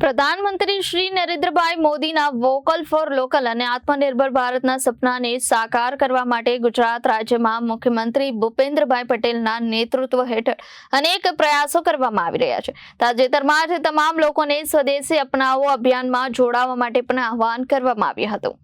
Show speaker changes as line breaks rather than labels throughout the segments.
પ્રધાનમંત્રી શ્રી નરેન્દ્રભાઈ મોદીના vocal for local અને આત્મનિર્ભર ભારતના સપનાને સાકાર કરવા માટે ગુજરાત રાજ્યમાં મુખ્યમંત્રી ભૂપેન્દ્રભાઈ પટેલના નેતૃત્વ હેઠળ અનેક પ્રયાસો કરવામાં આવી રહ્યા છે. તાજેતરમાં જ તમામ લોકોને સ્વદેશી અપનાવો અભિયાનમાં જોડાવા માટે પણ આહવાન કરવામાં આવ્યું હતું.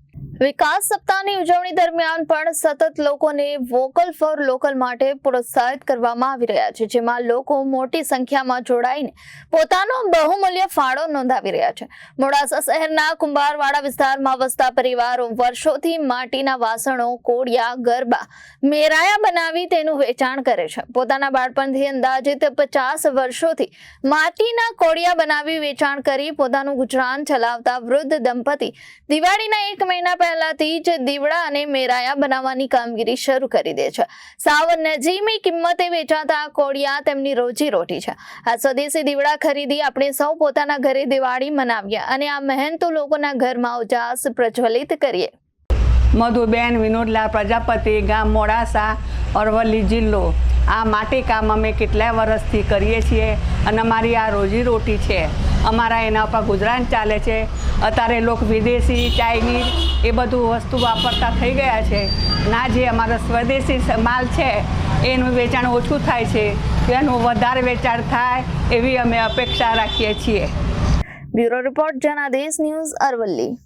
વિકાસ સપ્તાહની ઉજવણી દરમિયાન પણ સતત લોકોને વોકલ ફોર લોકલ માટે પ્રોત્સાહિત કરવામાં આવી રહ્યા છે, જેમાં લોકો મોટી સંખ્યામાં જોડાઈને પોતાનો બહુમૂલ્ય ફાળો નોંધાવી રહ્યા છે. મોડાસા શહેરના કુંભારવાડા વિસ્તારમાં વસતા પરિવારો વર્ષોથી માટીના વાસણો કોડિયા ગરબા, મેરાયા બનાવી તેનું વેચાણ કરે છે. પોતાના બાળપણથી અંદાજિત પચાસ વર્ષોથી માટીના કોડિયા બનાવી વેચાણ કરી પોતાનું ગુજરાન ચલાવતા વૃદ્ધ દંપતી દિવાળીના એક મહિના પહેલાથી જ દીવડા અને મેરાયા બનાવવાની કામગીરી શરૂ કરી દે છે. સાવ નજીમી કિંમતે વેચાતા કોડિયા તેમની રોજી રોટી છે. આ સ્વદેશી દીવડા ખરીદી આપણે સૌ પોતાના ઘરે દિવાળી મનાવીએ અને આ મહેનતુ લોકોના ઘરમાં ઉજાસ પ્રજ્વલિત કરીએ.
મધુબેન, વિનોદલાલ, પ્રજાપતિ, ગામ મોડાસા, અરવલ્લી જિલ્લો. આ માટે કામ અમે કેટલાય વર્ષથી કરીએ છીએ અને અમારી આ રોજીરોટી છે. અમારા એના પર ગુજરાન ચાલે છે. અત્યારે લોકો વિદેશી, ચાઇનીઝ એ બધું વસ્તુ વાપરતા થઈ ગયા છે. ના જે અમારો સ્વદેશી માલ છે, એનું વેચાણ ઓછું થાય છે. એનું વધારે વેચાણ થાય એવી અમે અપેક્ષા રાખીએ છીએ.
Bureau report, Janadesh news Aravalli.